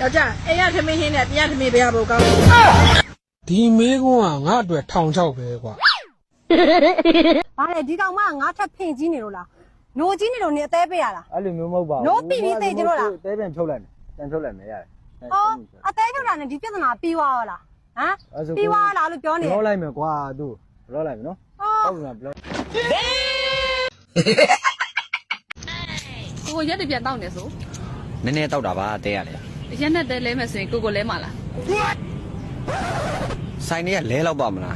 ယောက်ျားအိမ်ရထမင်းဟင်းနဲ့ပြန်ထမင်းပေးရဖို့ကောင်းတယ်ဒီမေးခွန်းကငါ့အတွက်ထောင်ချောက်ပဲကွာဘာလဲဒီကောင်မငါထပ်ဖင်ကြီးနေလို့လားနိုးကြီးနေလို့နေအသေးပေးရလား အဲ့လိုမျိုးမဟုတ်ပါဘူးနိုးပြီပြီသိကြလို့လား တဲပြန်ဖြုတ်လိုက်မယ်ပြန်ဖြုတ်လိုက်မယ်ရတယ်အော်အသေးထုတ်တာနဲ့ဒီပြဿနာပြီးသွားရောလားဟမ်ပြီးသွားလားလို့ပြောနေဘလော့လိုက်မယ်ကွာသူဘလော့လိုက်မယ်နော်အော် ဟုတ်ပြီမဘလော့ကိုကိုရက်တပြန်တောက်နေဆိုနည်းနည်းတောက်တာပါတဲရတယ် ရက်နဲ့တဲလဲမယ်ဆိုရင်ကိုကိုလဲမှာလားဆိုင်တွေကလဲလောက်ပါမလား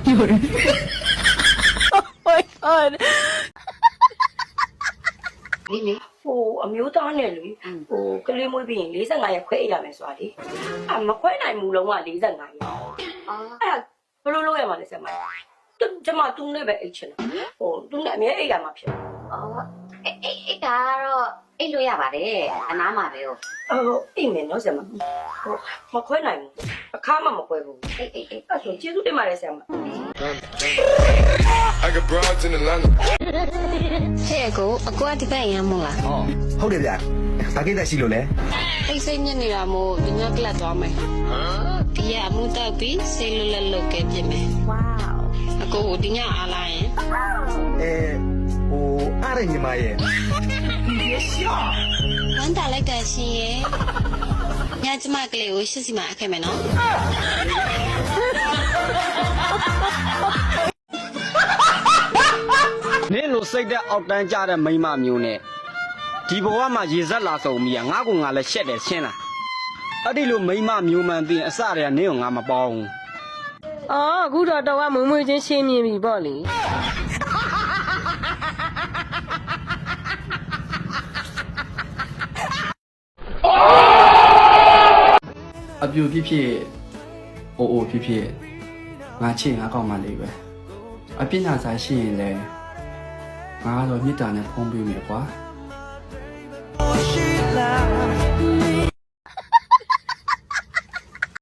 လေလေဟိုအမျိုးသားနဲ့လေဟိုကလေးမွေးပြီးရင်45ရက်ခွဲအိပ်ရမယ်ဆိုတာလေအမခွဲနိုင်ဘူးလုံးဝ45ရက်အော်အဲ့ဘယ်လိုလုပ်ရမှာလဲဆက်မတူကျမတူနဲ့ပဲအိတ်ချင်တာဟိုတူနဲ့အမြဲအိတ်ရမှာဖြစ်အော်အေးအေးအေးဒါ ကတော့အိတ်လို့ရပါတယ်အနားမှာပဲဟုတ်အော်အိတ်မယ်နော်ဆက်မဟိုမခွဲနိုင်ဘူးအခါမှမခွဲဘူးအေးအေးအေးအဲ့ဆိုကျေးဇူးတင်ပါတယ်ဆက်မ I got broads in Atlanta. ဟဲ့ကိုအကွာဒီဘက်ရမ်းမို့လားဟောဟုတ်တယ်ဗျာဘာကိစ္စရှိလို့လဲအိတ်စိတ်ညစ်နေတာမို့ဒီညကလပ်သွားမယ်ဒီရအမှုတောက်ပြီးဆေးလွတ်လပ်လုတ်ကဲပြင်မယ်ဝေါအကိုကိုဒီညအားလာရင်အဲ ဟိုအားရညီမရဲ့ဝမ်းတာလိုက်တာရှင်ရဲ့ညကျမကလေးကိုရှစ်စီမှာအခဲ့မယ်နော် နင့်လိုစိတ်တဲ့အောက်တန်းကြတဲ့မိန်းမမျိုးနဲ့ဒီဘဝမှာရေဆက်လာဆုံးမိကငါ့ကိုငါလည်းရှက်တယ်ရှင်းလားအဲ့ဒီလိုမိန်းမမျိုးမှန်သိရင်အစတည်းကနင့်ကိုငါမပေါင်းဘူး အော်အခုတော့တော့ကမွေးမွေးချင်းရှင်းမြင်ပြီပေါ့လေ အပြူဖြစ်ဖြစ်အိုအိုဖြစ်ဖြစ်ငါချစ်ငါကောက်မှလေးပဲအပြစ်နာစားရှိရင်လည်းငါကတော့မေတ္တာနဲ့ဖုံးပေးမယ်ကွာ